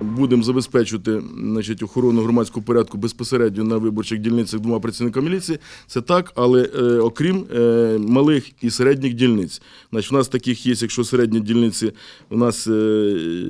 Будемо забезпечувати значить, охорону громадського порядку безпосередньо на виборчих дільницях двома працівниками міліції. Це так, але е, окрім е, малих і середніх дільниць. Значить, у нас таких є, якщо середні дільниці, у нас е,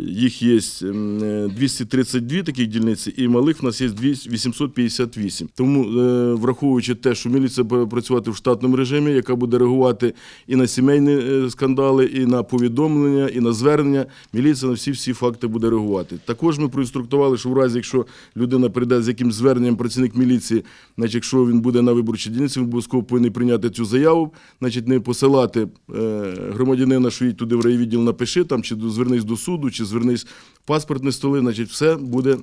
їх є е, 232 таких дільниці, і малих у нас є 200 858. Тому, е, враховуючи те, що міліція буде працювати в штатному режимі, яка буде реагувати і на сімейні е, скандали, і на повідомлення, і на звернення, міліція на всі всі факти буде реагувати. Також ми проінструктували, що в разі, якщо людина прийде з яким зверненням працівник міліції, значить, якщо він буде на виборчій дільниці, він обов'язково повинен прийняти цю заяву, значить, не посилати е, громадянина, що їдь туди в райвідділ напиши там, чи звернись до суду, чи звернись в паспортні столи, значить, все буде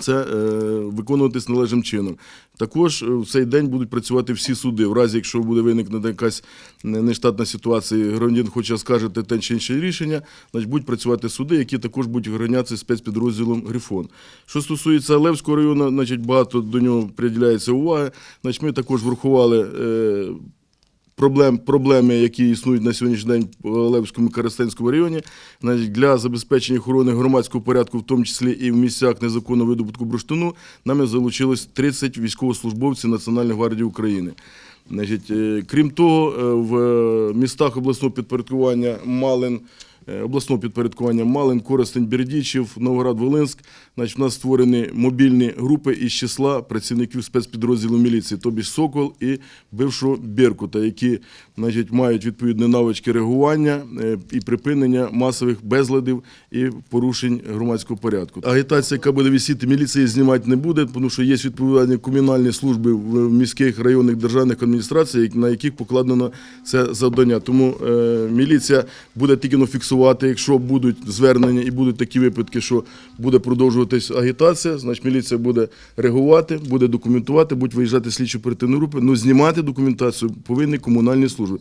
це е, виконуватись належним чином. Також е, в цей день будуть працювати всі суди. В разі, якщо буде виникнути якась нештатна ситуація, громадянин хоче оскаржити те чи інше рішення, значить будуть працювати суди, які також будуть охоронятися спецпідрозділом Грифон. Що стосується Левського району, значить багато до нього приділяється уваги. Значить, ми також врахували. Проблем, проблеми, які існують на сьогоднішній день в Левському Коростенському районі, навіть для забезпечення охорони громадського порядку, в тому числі і в місцях незаконного видобутку бурштину, нами залучилось 30 військовослужбовців Національної гвардії України. Е, крім того, е, в е, містах обласного підпорядкування Малин, обласного підпорядкування Малин, Коростень, Бердічів, Новоград-Волинськ, значить, у нас створені мобільні групи із числа працівників спецпідрозділу міліції, тобі Сокол і бившого Беркута, які значить, мають відповідні навички реагування е, і припинення масових безладів і порушень громадського порядку. Агітація, яка буде висіти, міліції знімати не буде, тому що є відповідальні комунальні служби в міських районних державних адміністраціях, на яких покладено це завдання. Тому е, міліція буде тільки но фіксувати, якщо будуть звернення і будуть такі випадки, що буде продовжуватись агітація, значить міліція буде реагувати, буде документувати, будуть виїжджати слідчі оперативні групи. Ну знімати документацію повинні комунальні служби.